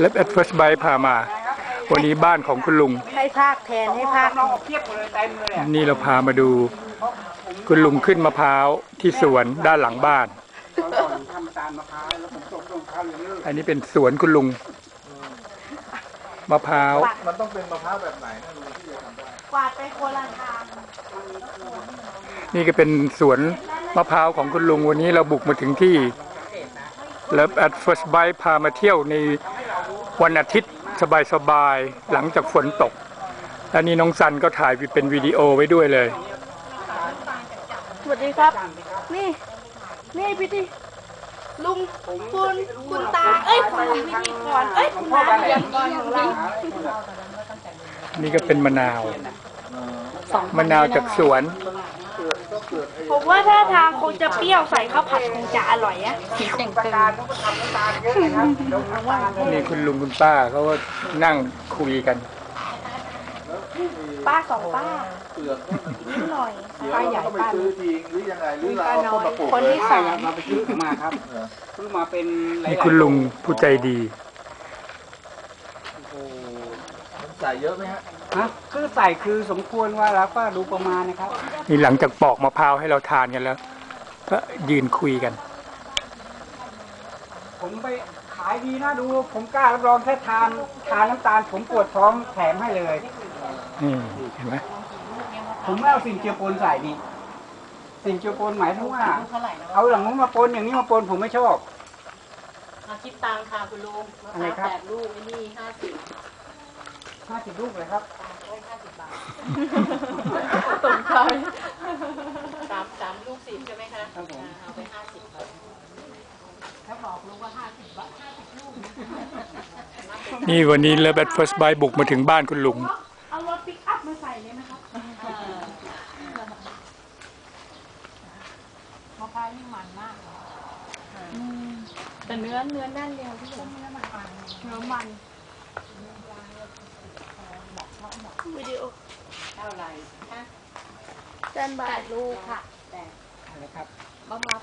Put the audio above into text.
และแอดเฟิร์สไบพามา วันนี้บ้านของคุณลุง ให้ภาคแทนให้ภาคเทียบหมดเลยเต็มเลยอะนี่เราพามาดู คุณลุงขึ้นมะพร้าวที่สวนด้านหลังบ้านตอนก่อนทำตาลมะพร้าวแล้วผมตกลงข้าวเยอะอันนี้เป็นสวนคุณลุงมะพร้าว มันต้องเป็นมะพร้าวแบบไหนนะลุงที่จะทำได้กวาดไปคนละทาง นี่ก็เป็นสวนมะพร้าวของคุณลุงวันนี้เราบุกมาถึงที่ แล้วแอดเฟิร์สไบพามาเที่ยวใน วันอาทิตย์สบายๆหลังจากฝนตกอันนี้น้องซันก็ถ่ายเป็นวิดีโอไว้ด้วยเลย สวัสดีครับ นี่ นี่พี่ที่ลุงคุณคุณตา เอ้ยคุณพิธีกรเอ้ยคุณนาเรียนกรของเรานี่ก็เป็นมะนาว มะนาวจากสวน ผมว่าถ้าทางคงจะเปรี้ยวใส่ข้าวผัดคงจะอร่อยอะๆตาลก็ทำน้ำตาลเยอะนะครับลงน้ำตาลนี่คุณลุงคุณป้าเขาก็นั่งคุยกัน ป้าสองป้าเปลือกนิดหน่อยเดี๋ยวเราก็ไปซื้อทิ้งหรือยังไงหรือเราเอาต้นมาปลูกคนเลยที่สามเราไปซื้อมาครับซื้อมาเป็นหลายนี่ๆคุณลุงผู้ใจดีโอ้มันใส่เยอะไหมฮะ ฮะคือใส่คือสมควรว่าเราก็ดูประมาณนะครับนี่หลังจากปอกมะพร้าวให้เราทานกันแล้ว ก็ยืนคุยกัน ผมไปขายดีนะดู ผมกล้ารับรองแค่ทานทานน้ำตาล ผมปวดท้องแถมให้เลยนี่เห็นไหมผมไม่เอาสิ่งเจือปนใส่นี่สิ่งเจือปนหมายถึงว่า เอาอย่างนู้นมาปนอย่างนี้มาปนผมไม่ชอบอาคิดตังค่ะคุณลุงมะพอะไรร้าวครับแปดลูกไอ้นี่ห้าสิบ ห้าสิบลูกเลยครับโอ้ยห้าสิบบาทตกใจสามสามลูกสิบใช่ไหมคะครับผมอ่าเอาไปห้าสิบบาทนี่วันนี้เลเบตเฟิร์สไบบุกมาถึงบ้านคุณลุง เอารถปิกอัพมาใส่เลยไหมครับมะพร้าวนี่มันมากแต่เนื้อเนื้อแน่นเดียวที่ผมเนื้อมันเนื้อมัน วิดีโอเท่าไหร่คะแซนบาทลูกค่ะอะไรครับมะพร้าว